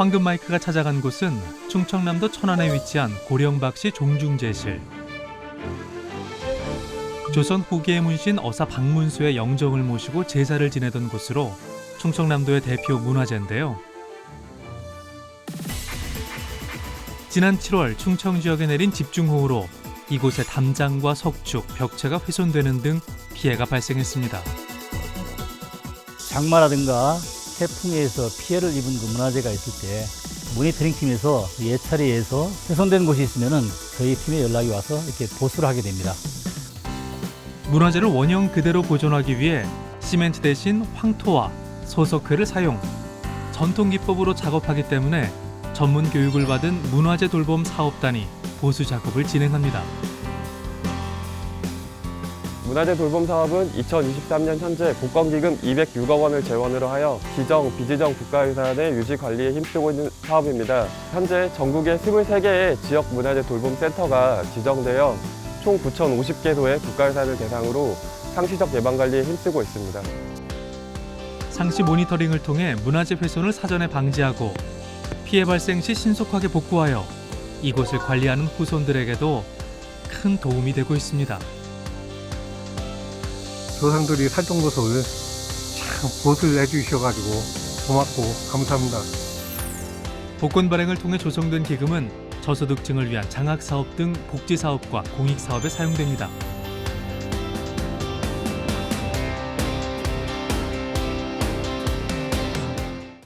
황금 마이크가 찾아간 곳은 충청남도 천안에 위치한 고령박씨 종중제실. 조선 후기의 문신 어사 박문수의 영정을 모시고 제사를 지내던 곳으로 충청남도의 대표 문화재인데요. 지난 7월 충청 지역에 내린 집중호우로 이곳의 담장과 석축, 벽체가 훼손되는 등 피해가 발생했습니다. 장마라든가 태풍에 의해서 피해를 입은 그 문화재가 있을 때 모니터링 팀에서 예찰에 의해서 훼손된 곳이 있으면은 저희 팀에 연락이 와서 이렇게 보수를 하게 됩니다. 문화재를 원형 그대로 보존하기 위해 시멘트 대신 황토와 소석회를 사용, 전통 기법으로 작업하기 때문에 전문 교육을 받은 문화재 돌봄 사업단이 보수 작업을 진행합니다. 문화재 돌봄 사업은 2023년 현재 복권기금 206억 원을 재원으로 하여 지정, 비지정 국가유산의 유지 관리에 힘쓰고 있는 사업입니다. 현재 전국에 23개의 지역 문화재 돌봄 센터가 지정되어 총 9,050개소의 국가유산을 대상으로 상시적 예방 관리에 힘쓰고 있습니다. 상시 모니터링을 통해 문화재 훼손을 사전에 방지하고 피해 발생 시 신속하게 복구하여 이곳을 관리하는 후손들에게도 큰 도움이 되고 있습니다. 조상들이 곳을 참 보수를 해주셔가지고 고맙고 감사합니다. 복권 발행을 통해 조성된 기금은 저소득층을 위한 장학 사업 등 복지 사업과 공익 사업에 사용됩니다.